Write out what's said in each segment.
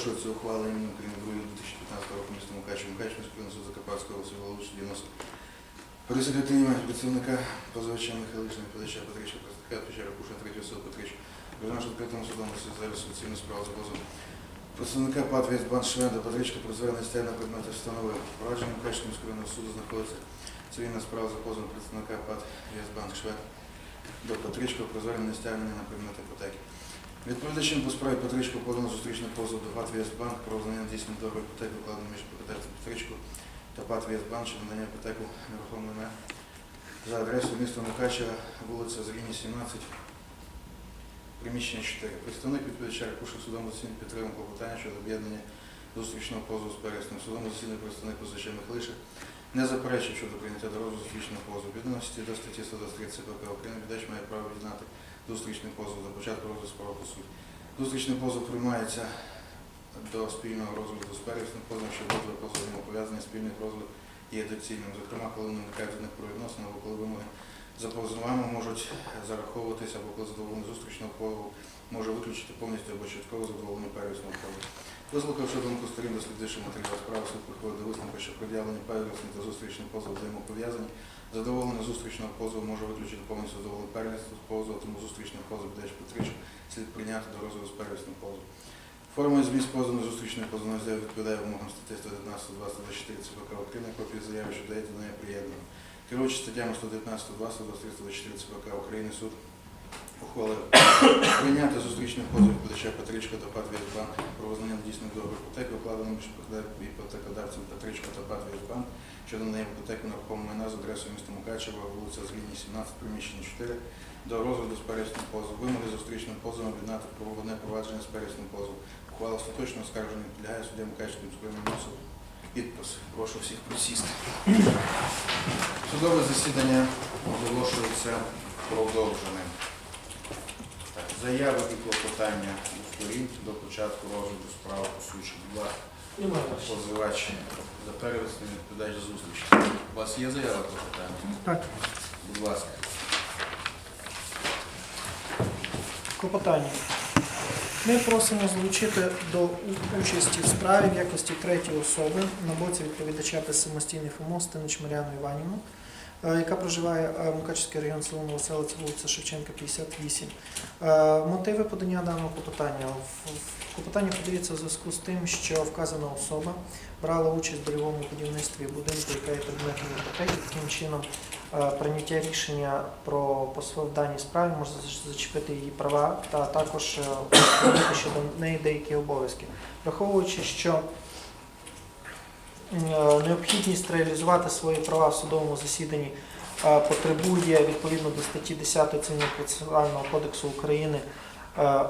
Оголошується ухвала імені України 2015 року міста Мукачева Мукачевського міського суду Закарпатської області Головуючи 90. Присекретаріма працівника позивача Михайлична Петровича Петрича, представника Печера Куша, третього суду Петрича. Розгляну відкритому судом зараз суцільну справу за позовом. Представника ПАТ Вєсбан Шведа Петричка про звернення стягнення на предмети встанови. Провадження Мукачевського міського суду знаходиться цивільна справа за позовом представника ПАТ Вєсбанк Швед до Петричка про звернення стягнення на предмети іпотеки. Відповідачем по справі Петричко подано зустрічний позов до ПАТ Вєсбанк про визнання дійсним договору іпотеки, укладено між іпотекарем Петричко та ПАТ Вєсбанк щодо надання іпотеку нерухомого майна за адресою міста Мукачева, вулиця Зріні, 17, приміщення 4. Представник відповідача Ракуша судом оцінює підтримку клопотання щодо об'єднання зустрічного позову з Пересним судом засідання представник позича Михайлиша не заперечив щодо прийняття до розгляду зустрічного позову. Відомості до статті 123 ЦПК України віддач має право відзнати зустрічний позов до початку розгляду справи по суті. Зустрічний позов приймається до спільного розгляду з первісним позовом, що обидва позови пов'язані спільних розгляд є доцільним. Зокрема, коли вони виникають з них правовідносин, або коли вимоги за позовами можуть зараховуватися, або коли задоволення зустрічного позову може виключити повністю або частково задоволення первісного позову. Вислухавши думку сторін, дослідивши матеріал справи, суд приходить до висновку, що пред'явлені первісний та зустрічний позов взаємопов'язані. Задоволення зустрічного позову може виключити повністю задоволення первісного позову, тому зустрічний позов Бедеч потрібно слід прийняти до розгляду з первісним позовом. Форма і зміст позову на зустрічний позов на заяву відповідає вимогам статті 119 24 ЦПК України, копії заяви, що дається до неї приєднано. Керуючи статтями 119, 20, 23, 24 ЦПК України, суд ухвалив прийняти зустрічний позов відповідача Петричка та ПАТ про визнання дійсних договору іпотеки, укладеного між іпотекодавцем Петричко та ПАТ Вєсбанк щодо на рухому майна з адресою міста Мукачева, вулиця Зрідні, 17, приміщення 4, до розгляду з пересним позовом. Вимоги зустрічним позовом об'єднати в правоводне провадження з пересним позовом. Ухвала остаточного скарження підлягає суддя Мукачевського міського районного. Підпис. Прошу всіх присісти. Судове засідання оголошується продовженим. Заяви і клопотання у сторін до початку розгляду справи по суті. Будь ласка, позивач за перевісним відповідач за зустріч. У вас є заява клопотання? Так. Будь ласка. Клопотання. Ми просимо залучити до участі в справі в якості третьої особи на боці відповідача без самостійних умов Стинич Мар'яну Іванівну, яка проживає е, Мукачівський район село Новоселиця, вулиця Шевченка, 58. Е, Мотиви подання даного клопотання. Клопотання подається в зв'язку з тим, що вказана особа брала участь в дольовому будівництві будинку, яка є предметом іпотеки, таким чином е, прийняття рішення про посил в даній справі може зачепити її права та також е, щодо неї деякі обов'язки. Враховуючи, що е, необхідність реалізувати свої права в судовому засіданні е, потребує відповідно до статті 10 Цивільного процесуального кодексу України е,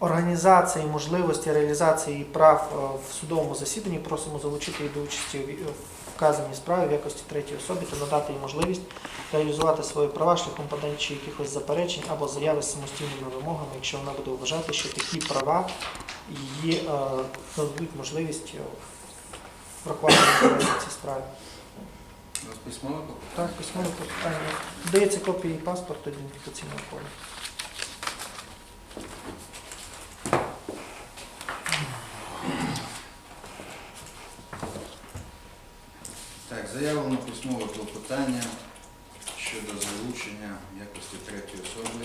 організації можливості реалізації прав е, в судовому засіданні. Просимо залучити до участі в вказаній справі в якості третьої особи та надати їй можливість реалізувати свої права шляхом подачі якихось заперечень або заяви з самостійними вимогами, якщо вона буде вважати, що такі права її е, нададуть можливість врахувати інтереси в цій справі. У вас письмове клопотання? Так, письмове питання. Дається копії паспорту ідентифікаційного коду. Так, заявлено письмове клопотання щодо залучення якості третьої особи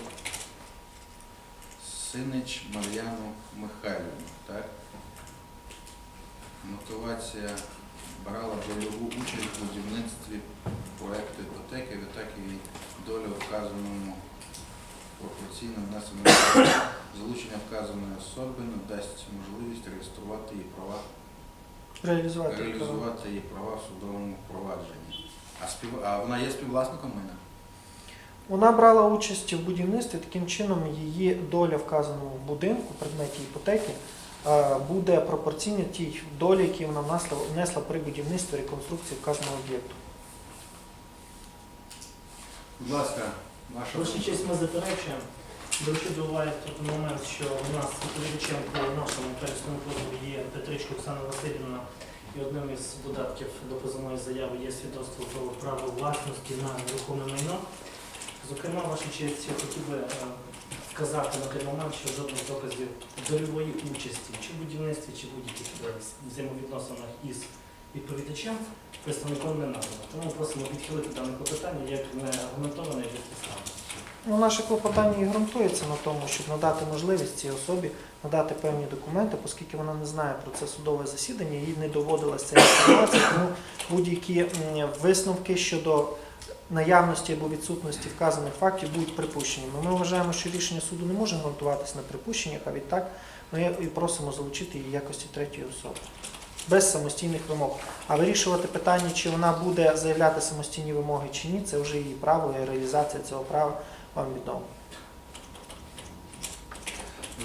Синич Мар'яну Михайлівну. Мотивація брала дольову участь в будівництві проекту іпотеки, відтак і долю вказаному пропорційно внесено залучення вказаної особи надасть можливість реєструвати її права Реалізувати реалізувати її права в судовому провадженні. А, спів... а вона є співвласником майна? Вона брала участь в будівництві, таким чином її доля вказаному в будинку, предметі іпотеки, буде пропорційна тій долі, які вона внесла, внесла при будівництві реконструкції вказаного об'єкту. Будь ласка, ваша Ваша честь, ми заперечуємо. Беручи до уваги той момент, що у нас відповідачем по нашому пересному позову є Петричко Оксана Васильівна, і одним із додатків до позовної заяви є свідоцтво про право власності на нерухоме майно. Зокрема, ваша честь, я хотів би сказати на той момент, що жодних доказів дольової участі чи в будівництві, чи в будь-яких взаємовідносинах із відповідачем представником не надано. Тому просимо відхилити дане клопотання як не аргументоване і безпідставне. Ну, наше клопотання і ґрунтується на тому, щоб надати можливість цій особі надати певні документи, оскільки вона не знає про це судове засідання, їй не доводилася ця інформація, тому будь-які висновки щодо наявності або відсутності вказаних фактів будуть припущеннями. Ми вважаємо, що рішення суду не може ґрунтуватися на припущеннях, а відтак ми і просимо залучити її в якості третьої особи. Без самостійних вимог. А вирішувати питання, чи вона буде заявляти самостійні вимоги чи ні, це вже її право і реалізація цього права вам відомо.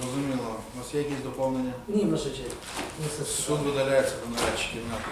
Зрозуміло. У нас є якісь доповнення? Ні, наша честь. Все Суд видаляється до нарадчої кімнати.